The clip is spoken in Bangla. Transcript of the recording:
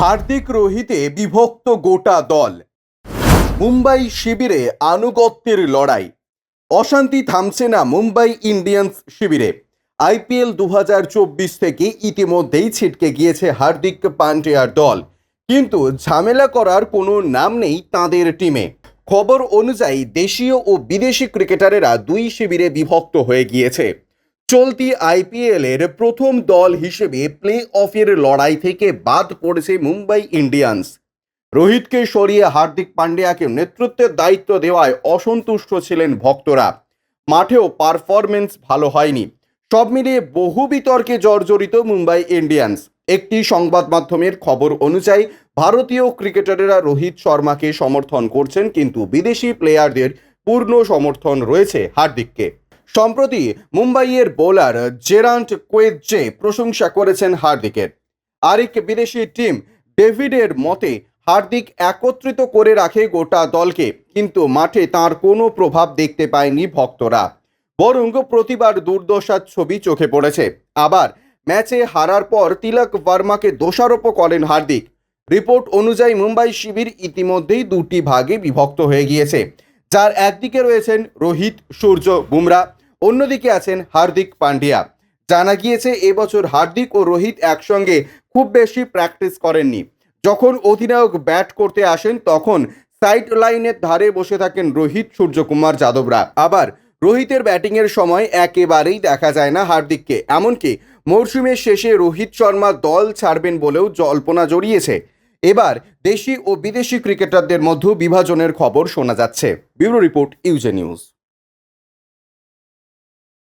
হার্দিক রোহিতে বিভক্ত গোটা দল। মুম্বাই শিবিরে আনুগত্যের লড়াই। অশান্তি থামছে না মুম্বাই ইন্ডিয়ান্স শিবিরে। আইপিএল দু হাজার চব্বিশ থেকে ইতিমধ্যেই ছিটকে গিয়েছে হার্দিক পান্ডিয়ার দল। কিন্তু ঝামেলা করার কোনো নাম নেই তাদের টিমে। খবর অনুযায়ী দেশীয় ও বিদেশি ক্রিকেটারেরা দুই শিবিরে বিভক্ত হয়ে গিয়েছে। চলতি আইপিএলের প্রথম দল হিসেবে প্লে অফের লড়াই থেকে বাদ পড়েছে মুম্বাই ইন্ডিয়ান্স। রোহিতকে সরিয়ে হার্দিক পান্ডিয়াকে নেতৃত্বের দায়িত্ব দেওয়ায় অসন্তুষ্ট ছিলেন ভক্তরা। মাঠেও পারফরমেন্স ভালো হয়নি। সব মিলিয়ে বহু বিতর্কে জর্জরিত মুম্বাই ইন্ডিয়ান্স। একটি সংবাদ মাধ্যমের খবর অনুযায়ী, ভারতীয় ক্রিকেটারেরা রোহিত শর্মাকে সমর্থন করছেন, কিন্তু বিদেশি প্লেয়ারদের পূর্ণ সমর্থন রয়েছে হার্দিককে। সম্প্রতি মুম্বাইয়ের বোলার জেরান্ট কোয়েজে প্রশংসা করেছেন হার্দিকের। আরেক বিদেশি টিম ডেভিডের মতে, হার্দিক একত্রিত করে রাখে গোটা দলকে, কিন্তু মাঠে তার কোনো প্রভাব দেখতে পায়নি ভক্তরা। বরং প্রতিবার দুর্দশার ছবি চোখে পড়েছে। আবার ম্যাচে হারার পর তিলক ভার্মাকে দোষারোপ করেন হার্দিক। রিপোর্ট অনুযায়ী মুম্বাই শিবির ইতিমধ্যেই দুটি ভাগে বিভক্ত হয়ে গিয়েছে। যার একদিকে রয়েছেন রোহিত, সূর্য, বুমরা, অন্যদিকে আছেন হার্দিক পান্ডিয়া। জানা গিয়েছে, এবছর হার্দিক ও রোহিত একসঙ্গে খুব বেশি প্র্যাকটিস করেননি। যখন অধিনায়ক ব্যাট করতে আসেন, তখন সাইড লাইনের ধারে বসে থাকেন রোহিত, সূর্যকুমার, যাদবরা। আবার রোহিতের ব্যাটিংয়ের সময় একেবারেই দেখা যায় না হার্দিককে। এমনকি মরশুমের শেষে রোহিত শর্মা দল ছাড়বেন বলেও জল্পনা জড়িয়েছে। এবার দেশি ও বিদেশি ক্রিকেটারদের মধ্যে বিভাজনের খবর শোনা যাচ্ছে। ব্যুরো রিপোর্ট ইউজে নিউজ।